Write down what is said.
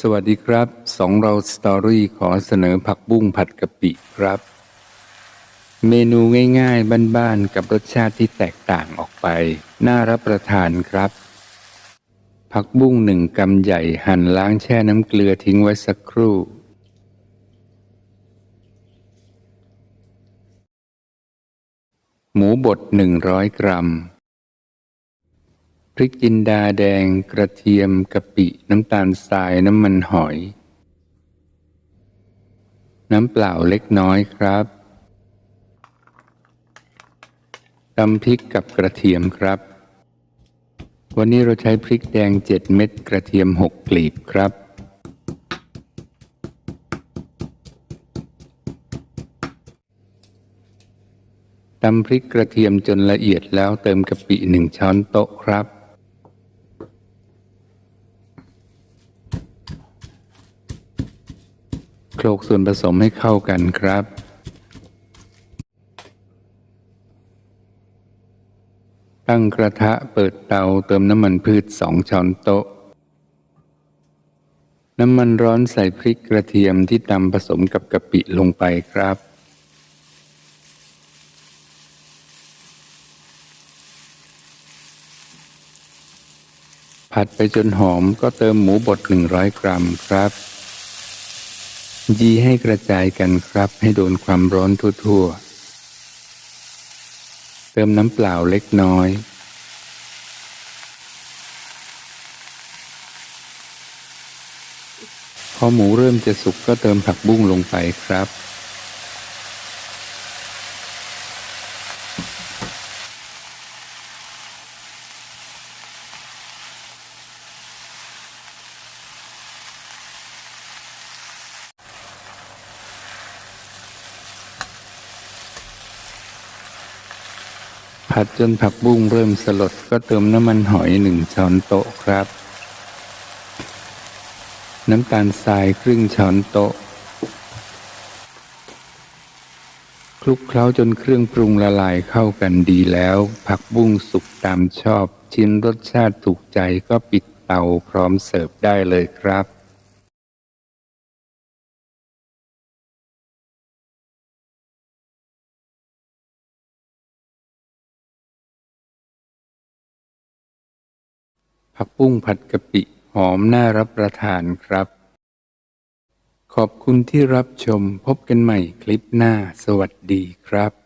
สวัสดีครับสองเราสตอรี่ขอเสนอผักบุ้งผัดกะปิครับ เมนูง่ายๆ บ้านๆ กับรสชาติที่แตกต่างออกไป น่ารับประทานครับ ผักบุ้งหนึ่งกำใหญ่หั่นล้างแช่น้ำเกลือทิ้งไว้สักครู่ หมูบดหนึ่งร้อยกรัม พริกจินดาแดงกระเทียมกะปิน้ำตาลทรายน้ำมันหอย น้ำเปล่าเล็กน้อยครับตำพริกกับกระเทียมครับ วันนี้เราใช้พริกแดงเจ็ดเม็ดกระเทียมหกกลีบครับ ตำพริกกระเทียมจนละเอียดแล้วเติมกะปิหนึ่งช้อนโต๊ะครับ โขลกส่วนผสมให้เข้ากันครับ ตั้งกระทะเปิดเตาเติมน้ำมันพืชสองช้อนโต๊ะ น้ำมันร้อนใส่พริกกระเทียมที่ตำผสมกับกะปิลงไปครับผัดไปจนหอมก็เติมหมูบด 100 กรัมครับ ยีให้กระจายกันครับให้โดนความร้อนทั่วๆ เติมน้ำเปล่าเล็กน้อย พอหมูเริ่มจะสุกก็เติมผักบุ้งลงไปครับ ผัดจนผักบุ้งเริ่มสลดก็เติมน้ำมันหอยหนึ่งช้อนโต๊ะครับ น้ำตาลทรายครึ่งช้อนโต๊ะ คลุกเคล้าจนเครื่องปรุงละลายเข้ากันดีแล้ว ผักบุ้งสุกตามชอบ ชิ้นรสชาติถูกใจก็ปิดเตาพร้อมเสิร์ฟได้เลยครับ ผักบุ้งผัดกะปิหอมน่ารับประทานครับ ขอบคุณที่รับชมพบกันใหม่คลิปหน้าสวัสดีครับ